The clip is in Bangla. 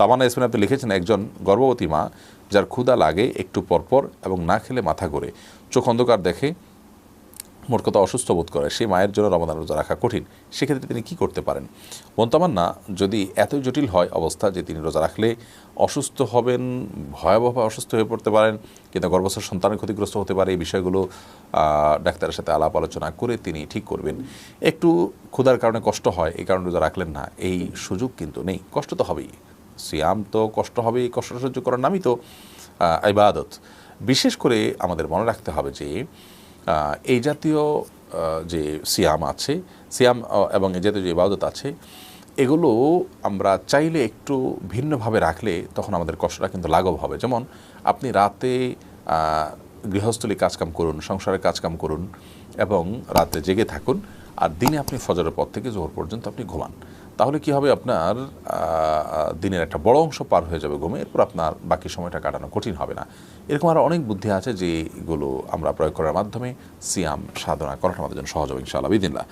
তামানা ইসমিন আপনি লিখেছেন একজন গর্ভবতী মা যার ক্ষুধা লাগে একটু পরপর এবং না খেলে মাথা ঘোরে। চোখ অন্ধকার দেখে মোট কথা অসুস্থ বোধ করে। সেই মায়ের জন্য রমাদান রোজা রাখা কঠিন। সেক্ষেত্রে তিনি কি করতে পারেন? মন্তামান্না যদি এতই জটিল হয় অবস্থা যে তিনি রোজা রাখলে অসুস্থ হবেন, ভয়াবহ অসুস্থ হয়ে পড়তে পারেন, কিন্তু গর্ভস্থ সন্তানের ক্ষতিগ্রস্ত হতে পারে, এই বিষয়গুলো ডাক্তারের সাথে আলাপ আলোচনা করে তিনি ঠিক করবেন। একটু ক্ষুধার কারণে কষ্ট হয়, এই কারণে রোজা রাখলেন না। এই সুযোগ কিন্তু নেই। কষ্ট তো হবেই। সিয়াম তো কষ্ট হবেই, কষ্ট সহ্য করার নামই তো ইবাদত। বিশেষ করে আমাদের মনে রাখতে হবে যে এই জাতীয় যে সিয়াম আছে, সিয়াম এবং এই জাতীয় যে ইবাদত আছে, এগুলো আমরা চাইলে একটু ভিন্নভাবে রাখলে তখন আমাদের কষ্টটা কিন্তু লাঘব হবে। যেমন আপনি রাতে গৃহস্থলী কাজকাম করুন, সংসারের কাজকাম করুন, এবং রাতে জেগে থাকুন আর দিনে আপনি ফজরের পর থেকে জোহর পর্যন্ত আপনি ঘুমান। তাহলে কি হবে আপনার দিনের একটা বড় অংশ পার হয়ে যাবে ঘুমে, এরপর আপনার বাকি সময়টা কাটানো কঠিন হবে না। এরকম আরও অনেক বুদ্ধি আছে যেগুলো আমরা প্রয়োগ করার মাধ্যমে সিয়াম সাধনা করাটা আমাদের জন্য সহজ হবে ইনশাআল্লাহ বিদিনলা